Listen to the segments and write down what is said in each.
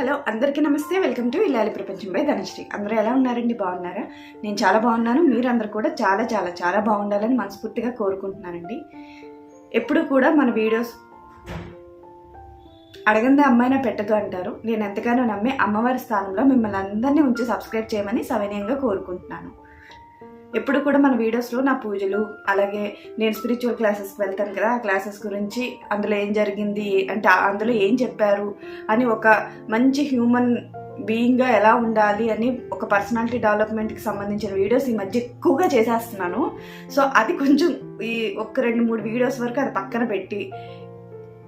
Hello అందరికీ నమస్తే. Welcome to ఇల్లాలి ప్రపంచం బై ధనశ్రీ. అందరూ ఎలా ఉన్నారండి? బాగున్నారా? నేను చాలా బాగున్నాను. మీరందరూ కూడా చాలా చాలా చాలా బాగుండాలని మనస్ఫూర్తిగా కోరుకుంటున్నానండి. ఎప్పుడు కూడా మన వీడియోస్ అడగందే అమ్మాయినా పెట్టదు అంటారు. నేను ఎంతగానో నమ్మి అమ్మవారి స్థానంలో మిమ్మల్ని అందరినీ ఉంచి సబ్స్క్రైబ్ చేయమని సవినయంగా కోరుకుంటున్నాను. ఎప్పుడు కూడా మన వీడియోస్లో నా పూజలు అలాగే నేను స్పిరిచువల్ క్లాసెస్కి వెళ్తాను కదా ఆ క్లాసెస్ గురించి అందులో ఏం జరిగింది అంటే అందులో ఏం చెప్పారు అని ఒక మంచి హ్యూమన్ బీయింగ్గా ఎలా ఉండాలి అని ఒక పర్సనాలిటీ డెవలప్మెంట్కి సంబంధించిన వీడియోస్ ఈ మధ్య ఎక్కువగా చేసేస్తున్నాను. సో అది కొంచెం ఈ ఒక రెండు మూడు వీడియోస్ వరకు అది పక్కన పెట్టి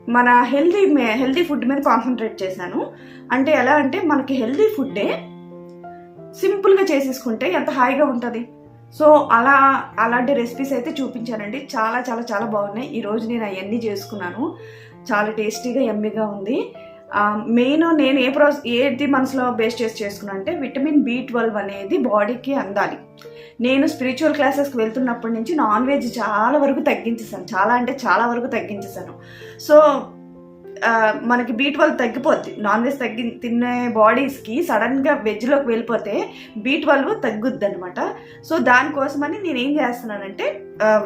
మన హెల్దీ హెల్దీ ఫుడ్ మీద కాన్సన్ట్రేట్ చేశాను. అంటే ఎలా అంటే మనకి హెల్దీ ఫుడ్డే సింపుల్గా చేసేసుకుంటే ఎంత హాయిగా ఉంటుంది? సో అలా అలాంటి రెసిపీస్ అయితే చూపించానండి. చాలా చాలా చాలా బాగున్నాయి. ఈరోజు నేను అవన్నీ చేసుకున్నాను. చాలా టేస్టీగా ఎమ్మిగా ఉంది. మెయిన్ నేను ఏ ప్రాసెస్ ఏది మనసులో బేస్ చేసి చేసుకున్నాను అంటే విటమిన్ బి ట్వెల్వ్ అనేది బాడీకి అందాలి. నేను స్పిరిచువల్ క్లాసెస్కి వెళ్తున్నప్పటి నుంచి నాన్ వెజ్ చాలా వరకు తగ్గించేసాను చాలా అంటే చాలా వరకు తగ్గించేసాను సో మనకి బీ ట్వెల్వ్ తగ్గిపోద్ది. నాన్ వెజ్ తగ్గి తినే బాడీస్కి సడన్గా వెజ్లోకి వెళ్ళిపోతే బీ ట్వెల్వ్ తగ్గుద్ది అనమాట సో దానికోసమని నేను ఏం చేస్తున్నానంటే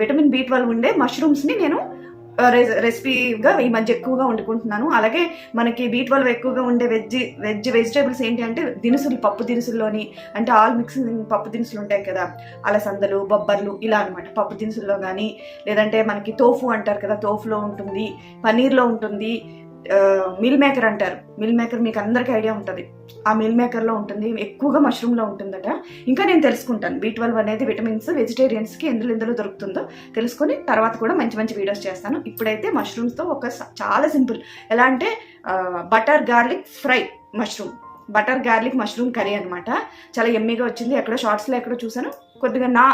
విటమిన్ బీ ట్వెల్వ్ ఉండే మష్రూమ్స్ని నేను రెసిపీగా ఈ మధ్య ఎక్కువగా వండుకుంటున్నాను. అలాగే మనకి బీ ట్వెల్వ్ ఎక్కువగా ఉండే వెజ్ వెజ్ వెజిటేబుల్స్ ఏంటి అంటే దినుసులు పప్పు దినుసుల్లోని అంటే ఆల్ మిక్సింగ్ పప్పు దినుసులు ఉంటాయి కదా అలసందలు బొబ్బర్లు ఇలా అనమాట పప్పు దినుసుల్లో కానీ లేదంటే మనకి తోఫు అంటారు కదా తోఫులో ఉంటుంది పనీర్లో ఉంటుంది మిల్ మేకర్ అంటారు. మిల్ మేకర్ మీకు అందరికీ ఐడియా ఉంటుంది. ఆ మిల్ మేకర్లో ఉంటుంది ఎక్కువగా మష్రూమ్లో ఉంటుందట. ఇంకా నేను తెలుసుకుంటాను. బీ ట్వెల్వ్ అనేది విటమిన్స్ వెజిటేరియన్స్కి ఎందులో ఎందులో దొరుకుతుందో తెలుసుకొని తర్వాత కూడా మంచి మంచి వీడియోస్ చేస్తాను. ఇప్పుడైతే మష్రూమ్స్తో ఒక చాలా సింపుల్. ఎలా అంటే butter garlic fry mushroom butter garlic mushroom curry అనమాట చాలా ఎమ్మీగా వచ్చింది. ఎక్కడో షార్ట్స్లో ఎక్కడో చూసాను కొద్దిగా నా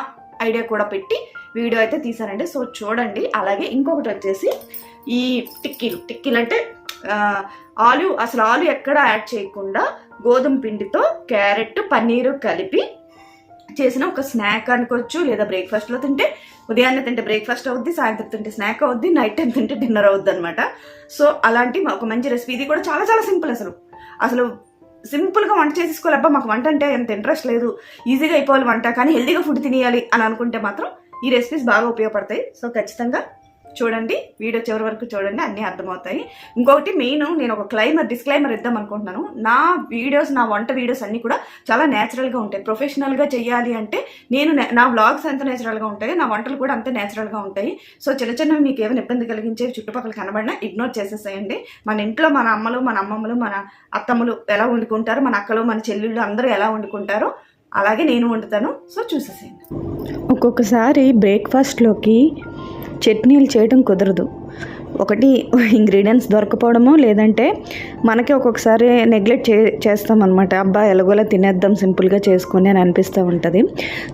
ఐడియా కూడా పెట్టి వీడియో అయితే తీసానండి సో చూడండి. అలాగే ఇంకొకటి వచ్చేసి ఈ టిక్కీలు. టిక్కీలు అంటే ఆలు అసలు ఆలు ఎక్కడ యాడ్ చేయకుండా గోధుమ పిండితో క్యారెట్ పన్నీరు కలిపి చేసిన ఒక స్నాక్ అనుకోవచ్చు లేదా బ్రేక్ఫాస్ట్లో తింటే ఉదయాన్నే తింటే బ్రేక్ఫాస్ట్ అవుద్ది సాయంత్రం తింటే స్నాక్ అవుద్ది నైట్ టైం తింటే డిన్నర్ అవుద్ది అనమాట సో అలాంటి ఒక మంచి రెసిపీ ఇది కూడా చాలా చాలా సింపుల్ అసలు. అసలు సింపుల్గా వంట చేసేసుకోవాలి. అబ్బా మాకు వంట అంటే ఎంత ఇంట్రెస్ట్ లేదు. ఈజీగా అయిపోవాలి వంట కానీ హెల్తీగా ఫుడ్ తినేయాలి అని అనుకుంటే మాత్రం ఈ రెసిపీస్ బాగా ఉపయోగపడతాయి. సో ఖచ్చితంగా చూడండి వీడియో చివరి వరకు చూడండి అన్నీ అర్థమవుతాయి. ఇంకొకటి మెయిన్ నేను ఒక క్లైమర్ డిస్క్లైమర్ ఇద్దాం అనుకుంటున్నాను. నా వీడియోస్ నా వంట వీడియోస్ అన్నీ కూడా చాలా నేచురల్గా ఉంటాయి. ప్రొఫెషనల్గా చేయాలి అంటే నేను నా వ్లాగ్స్ ఎంత నేచురల్గా ఉంటాయి నా వంటలు కూడా అంతే నేచురల్గా ఉంటాయి. సో చిన్న చిన్నవి మీకు ఏమైనా ఇబ్బంది కలిగించేవి చుట్టుపక్కల కనబడినా ఇగ్నోర్ చేసేసేయండి. మన ఇంట్లో మన అమ్మలు మన అమ్మమ్మలు మన అత్తమ్మలు ఎలా వండుకుంటారు మన అక్కలు మన చెల్లెళ్ళు అందరూ ఎలా వండుకుంటారో అలాగే నేను వండుతాను. సో చూసేసేయండి. ఒక్కొక్కసారి బ్రేక్ఫాస్ట్లోకి చట్నీలు చేయడం కుదరదు. ఒకటి ఇంగ్రీడియంట్స్ దొరకపోవడము లేదంటే మనకి ఒక్కొక్కసారి నెగ్లెక్ట్ చే చేస్తామన్నమాట. అబ్బా ఎలాగోలా తినేద్దాం సింపుల్గా చేసుకొని అని అనిపిస్తూ ఉంటుంది.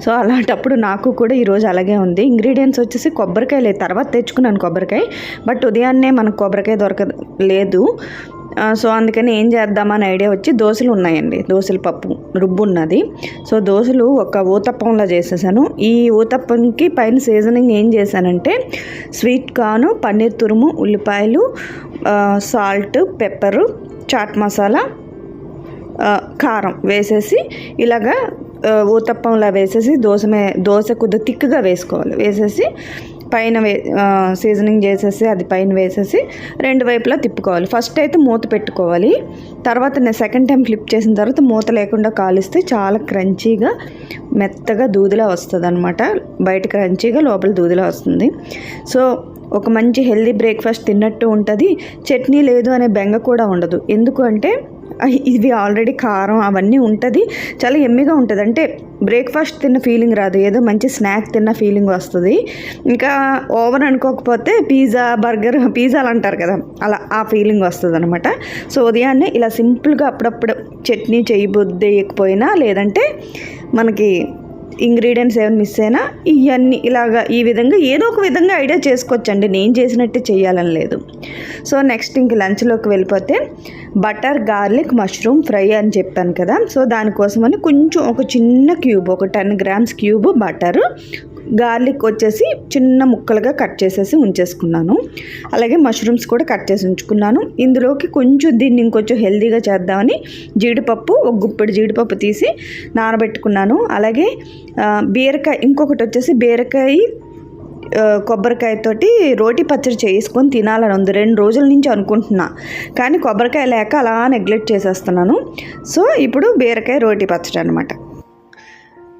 సో అలాంటప్పుడు నాకు కూడా ఈరోజు అలాగే ఉంది. ఇంగ్రీడియంట్స్ వచ్చేసి కొబ్బరికాయ లేదు తర్వాత తెచ్చుకున్నాను కొబ్బరికాయ. బట్ ఉదయాన్నే మనకు కొబ్బరికాయ దొరక లేదు. సో అందుకని ఏం చేద్దామని ఐడియా వచ్చి దోశలు ఉన్నాయండి. దోశల పప్పు రుబ్బు ఉన్నది. సో దోశలు ఒక ఊతప్పంలా చేసేసాను. ఈ ఊతప్పంకి పైన సీజనింగ్ ఏం చేశానంటే స్వీట్ కాను పన్నీర్ తురుము ఉల్లిపాయలు సాల్ట్ పెప్పరు చాట్ మసాలా కారం వేసేసి ఇలాగా ఊతప్పంలో ఊతప్పంలా వేసేసి దోశ మే దోశ కొద్దిగా తిక్కుగా వేసుకోవాలి. వేసేసి పైన వే సీజనింగ్ చేసేసి అది పైన వేసేసి రెండు వైపులా తిప్పుకోవాలి. ఫస్ట్ అయితే మూత పెట్టుకోవాలి. తర్వాత నేను సెకండ్ టైం ఫ్లిప్ చేసిన తర్వాత మూత లేకుండా కాలిస్తే చాలా క్రంచీగా మెత్తగా దూదిలా వస్తుంది అనమాట బయట క్రంచీగా లోపల దూదిలా వస్తుంది. సో ఒక మంచి హెల్దీ బ్రేక్ఫాస్ట్ తిన్నట్టు ఉంటుంది. చట్నీ లేదు అనే బెంగ కూడా ఉండదు. ఎందుకు అంటే ఇది ఆల్రెడీ కారం అవన్నీ ఉంటుంది. చాలా ఎమ్మిగా ఉంటుంది. అంటే బ్రేక్ఫాస్ట్ తిన్న ఫీలింగ్ రాదు. ఏదో మంచి స్నాక్ తిన్న ఫీలింగ్ వస్తుంది. ఇంకా ఓవర్ అనుకోకపోతే పిజ్జా బర్గర్ పిజ్జాలు అంటారు కదా అలా ఆ ఫీలింగ్ వస్తుంది అనమాట సో ఉదయాన్నే ఇలా సింపుల్గా అప్పుడప్పుడు చట్నీ చేయబుద్దేయకపోయినా లేదంటే మనకి ఇంగ్రీడియంట్స్ ఏమైనా మిస్ అయినా ఇవన్నీ ఇలాగా ఈ విధంగా ఏదో ఒక విధంగా ఐడియా చేసుకోవచ్చండి. నేను చేసినట్టే చేయాలని లేదు. సో నెక్స్ట్ ఇంక లంచ్లోకి వెళ్ళిపోతే బటర్ గార్లిక్ మష్రూమ్ ఫ్రై అని చెప్పాను కదా. సో దానికోసమని కొంచెం ఒక చిన్న క్యూబ్ ఒక ten grams cube butter garlic వచ్చేసి చిన్న ముక్కలుగా కట్ చేసేసి ఉంచేసుకున్నాను. అలాగే మష్రూమ్స్ కూడా కట్ చేసి ఉంచుకున్నాను. ఇందులోకి కొంచెం దీన్ని ఇంకొంచెం హెల్దీగా చేద్దామని జీడిపప్పు ఒక గుప్పెడు జీడిపప్పు తీసి నానబెట్టుకున్నాను. అలాగే బీరకాయ ఇంకొకటి వచ్చేసి బీరకాయ కొబ్బరికాయతోటి రోటి పచ్చడి చేసుకొని తినాలని ఉంది. రెండు రోజుల నుంచి అనుకుంటున్నా. కానీ కొబ్బరికాయ లేక అలా నెగ్లెక్ట్ చేసేస్తున్నాను. సో ఇప్పుడు బీరకాయ రోటి పచ్చడి అనమాట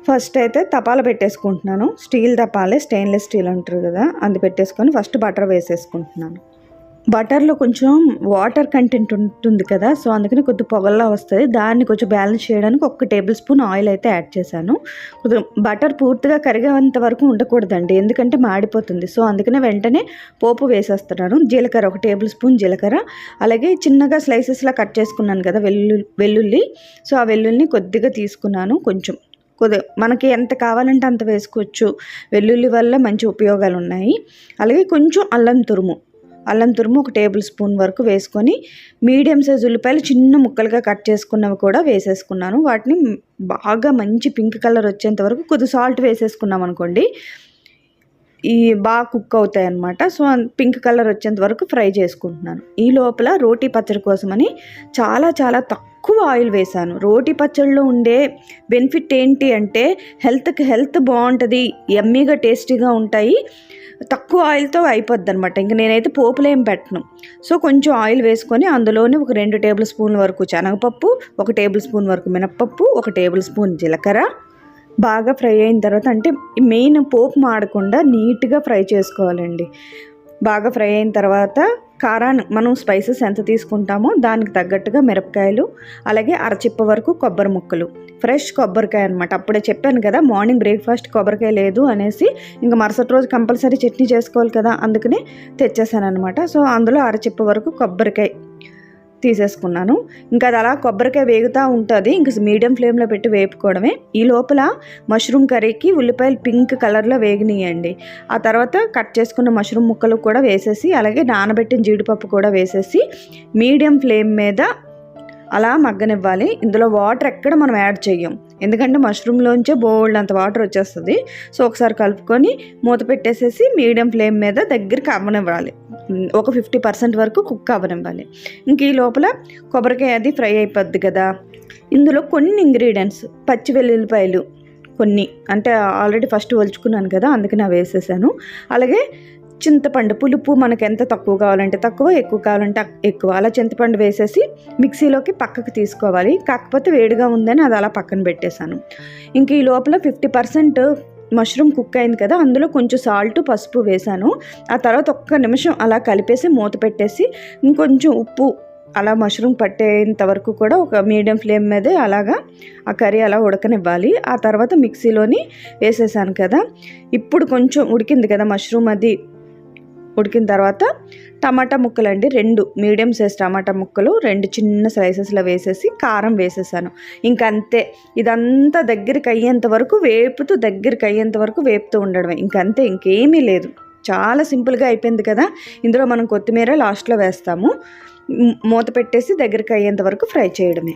ఫస్ట్ అయితే తపాల పెట్టేసుకుంటున్నాను. స్టీల్ తపాలే స్టెయిన్లెస్ స్టీల్ అంటారు కదా అది పెట్టేసుకొని ఫస్ట్ బటర్ వేసేసుకుంటున్నాను. బటర్లో కొంచెం వాటర్ కంటెంట్ ఉంటుంది కదా సో అందుకని కొద్ది పొగల్లా వస్తుంది. దాన్ని కొంచెం బ్యాలెన్స్ చేయడానికి ఒక టేబుల్ స్పూన్ ఆయిల్ అయితే యాడ్ చేశాను. కొద్దిగా బటర్ పూర్తిగా కరిగేంత వరకు ఉండకూడదండి ఎందుకంటే మాడిపోతుంది. సో అందుకనే వెంటనే పోపు వేసేస్తున్నాను. జీలకర్ర ఒక టేబుల్ స్పూన్ జీలకర్ర అలాగే చిన్నగా స్లైసెస్లా కట్ చేసుకున్నాను కదా వెల్లుల్లి వెల్లుల్లి. సో ఆ వెల్లుల్లిని కొద్దిగా తీసుకున్నాను. కొంచెం కొద్ది మనకి ఎంత కావాలంటే అంత వేసుకోవచ్చు. వెల్లుల్లి వల్ల మంచి ఉపయోగాలు ఉన్నాయి అలాగే కొంచెం అల్లం తురుము. అల్లం తురుము ఒక టేబుల్ స్పూన్ వరకు వేసుకొని మీడియం సైజ్ ఉల్లిపాయలు చిన్న ముక్కలుగా కట్ చేసుకున్నవి కూడా వేసేసుకున్నాను. వాటిని బాగా మంచి పింక్ కలర్ వచ్చేంత వరకు కొద్ది సాల్ట్ వేసేసుకున్నాం అనుకోండి ఈ బాగా కుక్ అవుతాయి అన్నమాట సో పింక్ కలర్ వచ్చేంత వరకు ఫ్రై చేసుకుంటున్నాను. ఈ లోపల రోటీ పచ్చడి కోసమని చాలా చాలా తక్కువ ఆయిల్ వేశాను. రోటీ పచ్చడిలో ఉండే బెనిఫిట్ ఏంటి అంటే హెల్త్కి హెల్త్ బాగుంటుంది ఎమ్మీగా టేస్టీగా ఉంటాయి తక్కువ ఆయిల్తో అయిపోద్ది అనమాట ఇంక నేనైతే పోపులు ఏం పెట్టను. సో కొంచెం ఆయిల్ వేసుకొని అందులోనే ఒక రెండు టేబుల్ స్పూన్ల వరకు శనగపప్పు ఒక టేబుల్ స్పూన్ వరకు మినప్పప్పు ఒక టేబుల్ స్పూన్ జీలకర్ర బాగా ఫ్రై అయిన తర్వాత అంటే మెయిన్ పోపు మాడకుండా నీట్గా ఫ్రై చేసుకోవాలండి. బాగా ఫ్రై అయిన తర్వాత కారాన్ని మనం స్పైసెస్ ఎంత తీసుకుంటామో దానికి తగ్గట్టుగా మిరపకాయలు అలాగే అరచిప్ప వరకు కొబ్బరి ముక్కలు. ఫ్రెష్ కొబ్బరికాయ అనమాట అప్పుడే చెప్పాను కదా మార్నింగ్ బ్రేక్ఫాస్ట్ కొబ్బరికాయ లేదు అనేసి ఇంకా మరుసటి రోజు కంపల్సరీ చట్నీ చేసుకోవాలి కదా అందుకనే తెచ్చేసాను అనమాట సో అందులో అరచిప్ప వరకు కొబ్బరికాయ తీసేసుకున్నాను. ఇంకా అది అలా కొబ్బరికాయ వేగుతూ ఉంటుంది. ఇంకా మీడియం ఫ్లేమ్లో పెట్టి వేపుకోవడమే. ఈ లోపల మష్రూమ్ కర్రీకి ఉల్లిపాయలు పింక్ కలర్లో వేగినాయండి. ఆ తర్వాత కట్ చేసుకున్న మష్రూమ్ ముక్కలు కూడా వేసేసి అలాగే నానబెట్టిన జీడిపప్పు కూడా వేసేసి మీడియం ఫ్లేమ్ మీద అలా మగ్గనివ్వాలి. ఇందులో వాటర్ ఎక్కడ మనం యాడ్ చేయం ఎందుకంటే మష్రూమ్లోంచే బోల్డ్ అంత వాటర్ వచ్చేస్తుంది. సో ఒకసారి కలుపుకొని మూత పెట్టేసేసి మీడియం ఫ్లేమ్ మీద దగ్గరికి అవ్వనివ్వాలి. ఒక ఫిఫ్టీ పర్సెంట్ వరకు కుక్ అవ్వనివ్వాలి. ఇంక ఈ లోపల కొబ్బరికాయ అది ఫ్రై అయిపోద్ది కదా. ఇందులో కొన్ని ఇంగ్రీడియంట్స్ పచ్చి వెల్లుల్లిపాయలు కొన్ని అంటే ఆల్రెడీ ఫస్ట్ ఒలుచుకున్నాను కదా అందుకని అవి వేసేసాను. అలాగే చింతపండు పులుపు మనకు ఎంత తక్కువ కావాలంటే తక్కువ ఎక్కువ కావాలంటే ఎక్కువ. అలా చింతపండు వేసేసి మిక్సీలోకి పక్కకు తీసుకోవాలి. కాకపోతే వేడిగా ఉందని అది అలా పక్కన పెట్టేశాను. ఇంక ఈ లోపల ఫిఫ్టీ పర్సెంట్ మష్రూమ్ కుక్ అయింది కదా అందులో కొంచెం సాల్ట్ పసుపు వేశాను ఆ తర్వాత ఒక్క నిమిషం అలా కలిపేసి మూత పెట్టేసి ఇంకొంచెం ఉప్పు అలా మష్రూమ్ పట్టేంత వరకు కూడా ఒక మీడియం ఫ్లేమ్ మీదే అలాగా ఆ కర్రీ అలా ఉడకనివ్వాలి. ఆ తర్వాత మిక్సీలోని వేసేసాను కదా. ఇప్పుడు కొంచెం ఉడికింది కదా మష్రూమ్ అది. ఉడికిన తర్వాత టమాటా ముక్కలు అండి రెండు మీడియం సైజ్ టమాటా ముక్కలు రెండు చిన్న స్లైసెస్లో వేసేసి కారం వేసేసాను. ఇంక అంతే. ఇదంతా దగ్గరికి అయ్యేంత వరకు వేపుతూ దగ్గరికి అయ్యేంత వరకు వేపుతూ ఉండడమే. ఇంకంతే ఇంకేమీ లేదు. చాలా సింపుల్గా అయిపోయింది కదా. ఇందులో మనం కొత్తిమీర లాస్ట్లో వేస్తాము. మూత పెట్టేసి దగ్గరికి అయ్యేంత వరకు ఫ్రై చేయడమే.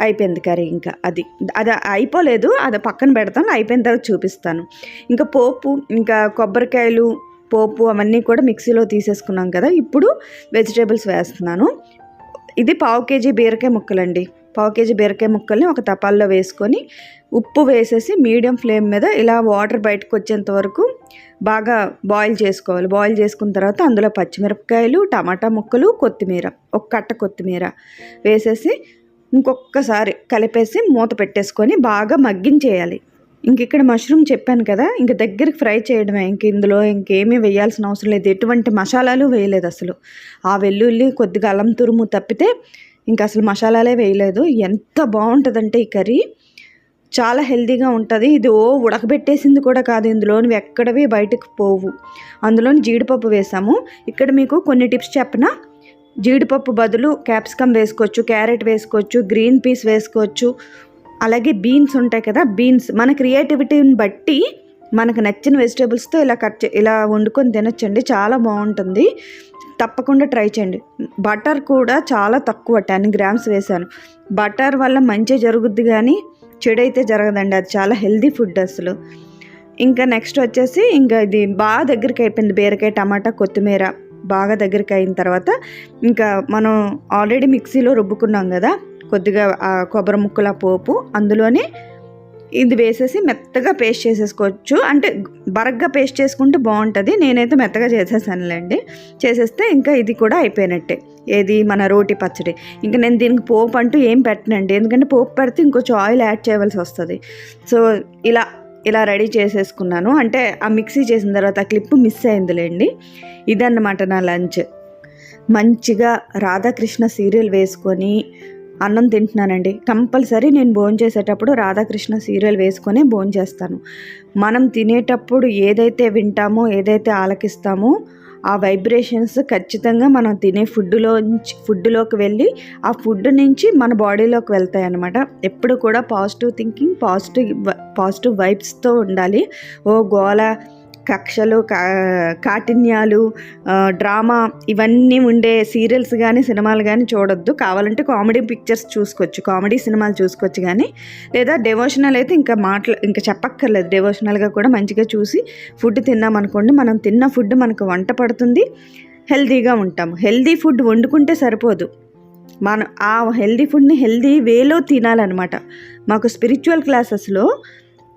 అయిపోయింది కర్రీ ఇంకా. అది అది అయిపోలేదు. అది పక్కన పెడతాను. అయిపోయిన తర్వాత చూపిస్తాను. ఇంకా పోపు ఇంకా కొబ్బరికాయలు పోపు అవన్నీ కూడా మిక్సీలో తీసేసుకున్నాం కదా ఇప్పుడు వెజిటేబుల్స్ వేస్తున్నాను. ఇది పావు కేజీ బీరకాయ ముక్కలండి. పావు కేజీ బీరకాయ ముక్కల్ని ఒక తపాల్లో వేసుకొని ఉప్పు వేసేసి మీడియం ఫ్లేమ్ మీద ఇలా వాటర్ బయటకు వచ్చేంత వరకు బాగా బాయిల్ చేసుకోవాలి. బాయిల్ చేసుకున్న తర్వాత అందులో పచ్చిమిరపకాయలు టమాటా ముక్కలు కొత్తిమీర ఒక కట్ట కొత్తిమీర వేసేసి ఇంకొకసారి కలిపేసి మూత పెట్టేసుకొని బాగా మగ్గించేయాలి. ఇంక ఇక్కడ మష్రూమ్ చెప్పాను కదా ఇంక దగ్గరికి ఫ్రై చేయడమే ఇంక ఇందులో ఇంకేమీ వేయాల్సిన అవసరం లేదు. ఎటువంటి మసాలాలు వేయలేదు అసలు. ఆ వెల్లుల్లి కొద్దిగా అల్లం తురుము తప్పితే ఇంక అసలు మసాలాలే వేయలేదు. ఎంత బాగుంటుందంటే ఈ కర్రీ. చాలా హెల్దీగా ఉంటుంది. ఇది ఓ ఉడకబెట్టేసింది కూడా కాదు ఇందులోని ఎక్కడవి బయటకు పోవు. అందులోని జీడిపప్పు వేసాము. ఇక్కడ మీకు కొన్ని టిప్స్ చెప్పనా జీడిపప్పు బదులు క్యాప్సికమ్ వేసుకోవచ్చు క్యారెట్ వేసుకోవచ్చు గ్రీన్ పీస్ వేసుకోవచ్చు అలాగే బీన్స్ ఉంటాయి కదా బీన్స్. మన క్రియేటివిటీని బట్టి మనకు నచ్చిన వెజిటేబుల్స్తో ఇలా కట్ ఇలా వండుకొని తినొచ్చండి. చాలా బాగుంటుంది. తప్పకుండా ట్రై చేయండి. బటర్ కూడా చాలా తక్కువ టెన్ గ్రామ్స్ వేశాను. బటర్ వల్ల మంచి జరుగుద్ది కానీ చెడైతే జరగదండి. అది చాలా హెల్దీ ఫుడ్ అసలు. ఇంకా నెక్స్ట్ వచ్చేసి ఇంకా ఇది బాగా దగ్గరికి అయిపోయింది. బీరకాయ టమాటా కొత్తిమీర బాగా దగ్గరికి అయిన తర్వాత ఇంకా మనం ఆల్రెడీ మిక్సీలో రుబ్బుకున్నాం కదా కొద్దిగా ఆ కొబ్బరి ముక్కల పోపు అందులోనే ఇది వేసేసి మెత్తగా పేస్ట్ చేసేసుకోవచ్చు. అంటే బరగ్గా పేస్ట్ చేసుకుంటే బాగుంటుంది. నేనైతే మెత్తగా చేసేసానులేండి. చేసేస్తే ఇంకా ఇది కూడా అయిపోయినట్టే. ఏది మన రోటి పచ్చడి. ఇంకా నేను దీనికి పోపు అంటూ ఏం పెట్టనండి. ఎందుకంటే పోపు పెడితే ఇంకొంచెం ఆయిల్ యాడ్ చేయవలసి వస్తుంది. సో ఇలా ఇలా రెడీ చేసేసుకున్నాను. అంటే ఆ మిక్సీ చేసిన తర్వాత ఆ క్లిప్ మిస్ అయిందిలేండి. ఇదన్నమాట నా లంచ్. మంచిగా రాధాకృష్ణ సీరియల్ వేసుకొని అన్నం తింటున్నానండి. కంపల్సరీ నేను భోజనం చేసేటప్పుడు రాధాకృష్ణ సీరియల్ వేసుకొని భోజనం చేస్తాను. మనం తినేటప్పుడు ఏదైతే వింటామో ఏదైతే ఆలకిస్తామో ఆ వైబ్రేషన్స్ ఖచ్చితంగా మనం తినే ఫుడ్లో ఫుడ్లోకి వెళ్ళి ఆ ఫుడ్ నుంచి మన బాడీలోకి వెళ్తాయి అన్నమాట ఎప్పుడు కూడా పాజిటివ్ థింకింగ్ పాజిటివ్ పాజిటివ్ వైబ్స్తో ఉండాలి. ఓ గోల కక్షలు కా కాఠిన్యాలు డ్రామా ఇవన్నీ ఉండే సీరియల్స్ కానీ సినిమాలు కానీ చూడొద్దు. కావాలంటే కామెడీ పిక్చర్స్ చూసుకోవచ్చు. కామెడీ సినిమాలు చూసుకోవచ్చు కానీ లేదా డెవోషనల్ అయితే ఇంకా మాట్లా ఇంకా చెప్పక్కర్లేదు. డెవోషనల్గా కూడా మంచిగా చూసి ఫుడ్ తిన్నామనుకోండి మనం తిన్న ఫుడ్ మనకు వంట పడుతుంది హెల్తీగా ఉంటాము హెల్తీ ఫుడ్ వండుకుంటే సరిపోదు. మనం ఆ హెల్దీ ఫుడ్ని హెల్దీ వేలో తినాలన్నమాట. మాకు స్పిరిచువల్ క్లాసెస్లో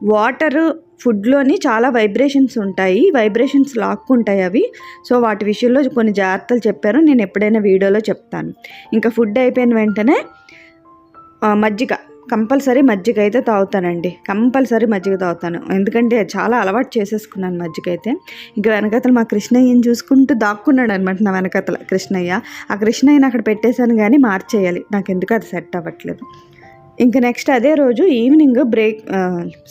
వాటరు ఫుడ్లోని చాలా వైబ్రేషన్స్ ఉంటాయి. వైబ్రేషన్స్ లాక్కుంటాయి అవి. సో వాటి విషయంలో కొన్ని జాగ్రత్తలు చెప్పారు. నేను ఎప్పుడైనా వీడియోలో చెప్తాను. ఇంకా ఫుడ్ అయిపోయిన వెంటనే మజ్జిగ. కంపల్సరీ మజ్జిగ అయితే తాగుతానండి. కంపల్సరీ మజ్జిగ తాగుతాను. ఎందుకంటే చాలా అలవాటు చేసేసుకున్నాను మజ్జిగ అయితే. ఇంకా వెనకతలు మా కృష్ణయ్యని చూసుకుంటూ దాక్కున్నాడు అనమాట నా వెనకతల కృష్ణయ్య. ఆ కృష్ణయ్యని అక్కడ పెట్టేశాను కానీ మార్చేయాలి. నాకు ఎందుకు అది సెట్ అవ్వట్లేదు. ఇంక నెక్స్ట్ అదే రోజు ఈవినింగ్ బ్రేక్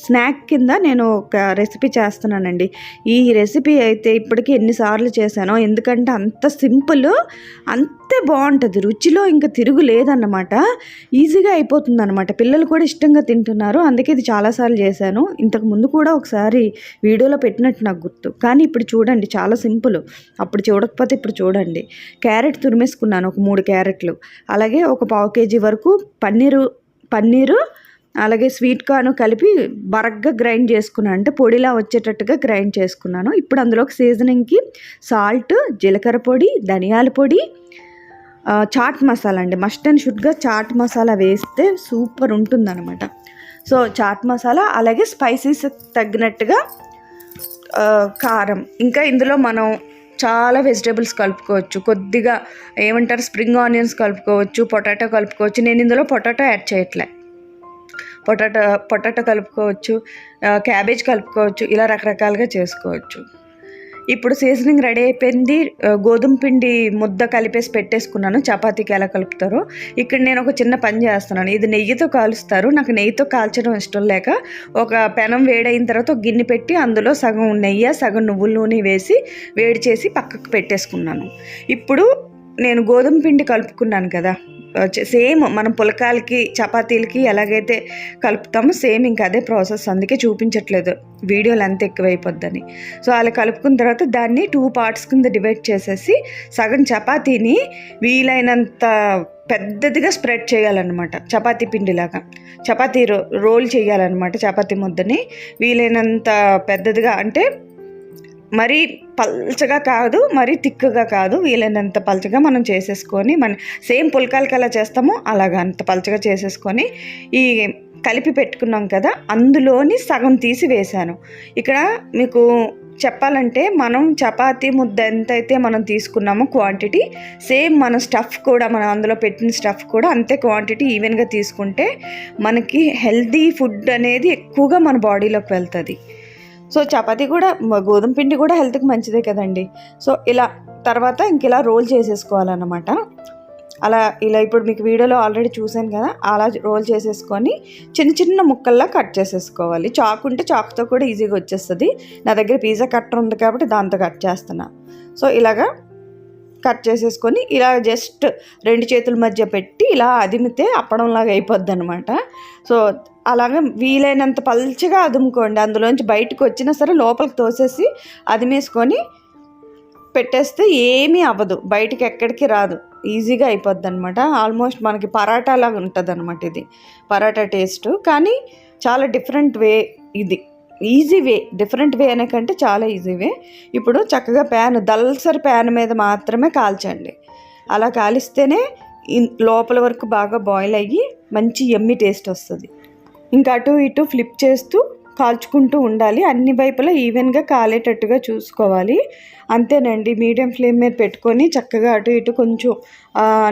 స్నాక్ కింద నేను ఒక రెసిపీ చేస్తున్నానండి. ఈ రెసిపీ అయితే ఇప్పటికీ ఎన్నిసార్లు చేశానో ఎందుకంటే అంత సింపుల్ అంతే బాగుంటుంది. రుచిలో ఇంకా తిరుగు లేదన్నమాట. ఈజీగా అయిపోతుంది అనమాట పిల్లలు కూడా ఇష్టంగా తింటున్నారు. అందుకే ఇది చాలాసార్లు చేశాను. ఇంతకు ముందు కూడా ఒకసారి వీడియోలో పెట్టినట్టు నాకు గుర్తు. కానీ ఇప్పుడు చూడండి చాలా సింపుల్ అప్పుడు చూడకపోతే ఇప్పుడు చూడండి. క్యారెట్ తురిమేసుకున్నాను ఒక మూడు క్యారెట్లు. అలాగే ఒక పావు కేజీ వరకు పన్నీరు పన్నీరు అలాగే స్వీట్ కార్న్ కలిపి బరగ్గా గ్రైండ్ చేసుకున్నాను. అంటే పొడిలా వచ్చేటట్టుగా గ్రైండ్ చేసుకున్నాను. ఇప్పుడు అందులోకి సీజనింగ్కి సాల్ట్ జీలకర్ర పొడి ధనియాల పొడి చాట్ మసాలా అండి. మస్ట్ అండ్ షుడ్గా చాట్ మసాలా వేస్తే సూపర్ ఉంటుందన్నమాట. సో చాట్ మసాలా అలాగే స్పైసీస్ తగ్గినట్టుగా కారం. ఇంకా ఇందులో మనం చాలా వెజిటేబుల్స్ కలుపుకోవచ్చు. కొద్దిగా ఏమంటారు? స్ప్రింగ్ ఆనియన్స్ కలుపుకోవచ్చు పొటాటో కలుపుకోవచ్చు. నేను ఇందులో పొటాటో యాడ్ చేయట్లే. పొటాటో పొటాటో కలుపుకోవచ్చు క్యాబేజ్ కలుపుకోవచ్చు. ఇలా రకరకాలుగా చేసుకోవచ్చు. ఇప్పుడు సీజనింగ్ రెడీ అయిపోయింది. గోధుమ పిండి ముద్ద కలిపేసి పెట్టేసుకున్నాను. చపాతీకి ఎలా కలుపుతారో. ఇక్కడ నేను ఒక చిన్న పని చేస్తున్నాను. ఇది నెయ్యితో కాలుస్తారు. నాకు నెయ్యితో కాల్చడం ఇష్టం లేక ఒక పెనం వేడైన తర్వాత గిన్నె పెట్టి అందులో సగం నెయ్యి సగం నువ్వుల నూనె వేసి వేడి చేసి పక్కకు పెట్టేసుకున్నాను. ఇప్పుడు నేను గోధుమ పిండి కలుపుకున్నాను కదా. సేమ్ మనం పులకాలకి చపాతీలకి ఎలాగైతే కలుపుతామో సేమ్ ఇంకా అదే ప్రాసెస్. అందుకే చూపించట్లేదు. వీడియోలు ఎంత ఎక్కువైపోద్దని. సో అలా కలుపుకున్న తర్వాత దాన్ని టూ పార్ట్స్ కింద డివైడ్ చేసేసి సగం చపాతీని వీలైనంత పెద్దదిగా స్ప్రెడ్ చేయాలన్నమాట. చపాతీ పిండిలాగా. చపాతీ రో రోల్ చేయాలన్నమాట చపాతీ ముద్దని. వీలైనంత పెద్దదిగా అంటే మరీ పల్చగా కాదు మరీ తిక్కుగా కాదు. వీలైనంత పల్చగా మనం చేసేసుకొని మన సేమ్ పుల్కాలకి ఎలా చేస్తామో అలాగా అంత పల్చగా చేసేసుకొని ఈ కలిపి పెట్టుకున్నాం కదా అందులోని సగం తీసి వేశాను. ఇక్కడ మీకు చెప్పాలంటే మనం చపాతి ముద్ద ఎంతైతే మనం తీసుకున్నామో క్వాంటిటీ సేమ్ మన స్టఫ్ కూడా మనం అందులో పెట్టిన స్టఫ్ కూడా అంతే క్వాంటిటీ ఈవెన్గా తీసుకుంటే మనకి హెల్తీ ఫుడ్ అనేది ఎక్కువగా మన బాడీలోకి వెళ్తుంది. సో చపాతీ కూడా గోధుమ పిండి కూడా హెల్త్కి మంచిదే కదండి. సో ఇలా తర్వాత ఇంక ఇలా రోల్ చేసేసుకోవాలన్నమాట. అలా ఇలా ఇప్పుడు మీకు వీడియోలో ఆల్రెడీ చూశాను కదా అలా రోల్ చేసేసుకొని చిన్న చిన్న ముక్కల్లా కట్ చేసేసుకోవాలి. చాకు ఉంటే చాకుతో కూడా ఈజీగా వచ్చేస్తుంది. నా దగ్గర పిజ్జా కట్టర్ ఉంది కాబట్టి దాంతో కట్ చేస్తున్నా. సో ఇలాగా కట్ చేసేసుకొని ఇలా జస్ట్ రెండు చేతుల మధ్య పెట్టి ఇలా అదిమితే అప్పడంలాగా అయిపోద్ది అనమాట సో అలాగే వీలైనంత పల్చగా అదుముకోండి. అందులోంచి బయటకు వచ్చినా సరే లోపలికి తోసేసి అదిమేసుకొని పెట్టేస్తే ఏమీ అవ్వదు. బయటికి ఎక్కడికి రాదు. ఈజీగా అయిపోద్ది అనమాట ఆల్మోస్ట్ మనకి పరాటా లాగా ఉంటుంది అనమాట ఇది. పరాటా టేస్ట్. కానీ చాలా డిఫరెంట్ వే ఇది. ఈజీ వే డిఫరెంట్ వే అనే కంటే చాలా ఈజీ వే ఇప్పుడు చక్కగా ప్యాన్ దల్సరి ప్యాన్ మీద మాత్రమే కాల్చండి. అలా కాలిస్తేనే లోపల వరకు బాగా బాయిల్ అయ్యి మంచి ఎమ్మి టేస్ట్ వస్తుంది. ఇంకా అటు ఇటు ఫ్లిప్ చేస్తూ కాల్చుకుంటూ ఉండాలి. అన్ని వైపులా ఈవెన్గా కాలేటట్టుగా చూసుకోవాలి. అంతేనండి. మీడియం ఫ్లేమ్ మీద పెట్టుకొని చక్కగా అటు ఇటు కొంచెం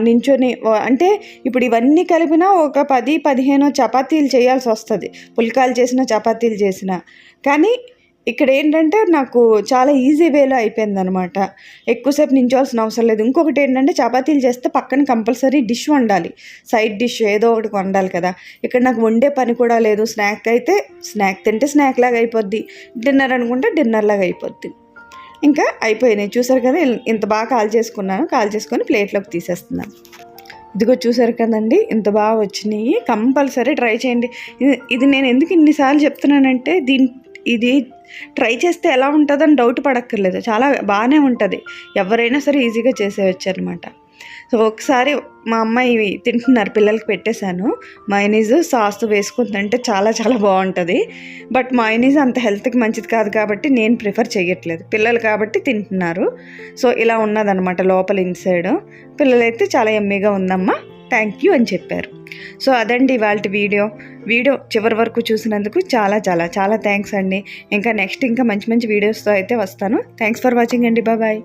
నించొని అంటే ఇప్పుడు ఇవన్నీ కలిపినా ఒక పది పదిహేను చపాతీలు చేయాల్సి వస్తుంది. పుల్కాలు చేసిన చపాతీలు చేసిన. కానీ ఇక్కడ ఏంటంటే నాకు చాలా ఈజీ వేలో అయిపోయింది అనమాట ఎక్కువసేపు నించోవాల్సిన అవసరం లేదు. ఇంకొకటి ఏంటంటే చపాతీలు చేస్తే పక్కన కంపల్సరీ డిష్ వండాలి. సైడ్ డిష్ ఏదో ఒకటి వండాలి కదా. ఇక్కడ నాకు వండే పని కూడా లేదు. స్నాక్ అయితే స్నాక్ తింటే స్నాక్ లాగా అయిపోద్ది. డిన్నర్ అనుకుంటే డిన్నర్ లాగా అయిపోద్ది. ఇంకా అయిపోయినాయి. చూసారు కదా ఇంత బాగా కాల్ చేసుకున్నాను. కాల్ చేసుకొని ప్లేట్లోకి తీసేస్తున్నాను. ఇదిగో చూసారు కదండి ఇంత బాగా వచ్చినాయి. కంపల్సరీ ట్రై చేయండి. ఇది నేను ఎందుకు ఇన్నిసార్లు చెప్తున్నానంటే దీని ఇది ట్రై చేస్తే ఎలా ఉంటుందని డౌట్ పడక్కర్లేదు. చాలా బాగానే ఉంటుంది. ఎవరైనా సరే ఈజీగా చేసేయచ్చు అనమాట సో ఒకసారి మా అమ్మాయి ఇవి తింటున్నారు పిల్లలకి పెట్టేశాను. మైనీస్ సాస్ వేసుకుని తింటే చాలా చాలా బాగుంటుంది. బట్ మైనీస్ అంత హెల్త్కి మంచిది కాదు కాబట్టి నేను ప్రిఫర్ చేయట్లేదు. పిల్లలు కాబట్టి తింటున్నారు. సో ఇలా ఉన్నదనమాట లోపల ఇన్సైడ్ పిల్లలైతే చాలా ఎమ్మీగా ఉందమ్మా. థ్యాంక్ యూ అని చెప్పారు. సో అదండి ఇవాళ వీడియో. వీడియో చివరి వరకు చూసినందుకు చాలా చాలా చాలా థ్యాంక్స్ అండి. ఇంకా నెక్స్ట్ ఇంకా మంచి మంచి వీడియోస్తో అయితే వస్తాను. థ్యాంక్స్ ఫర్ వాచింగ్ అండి. బాయ్.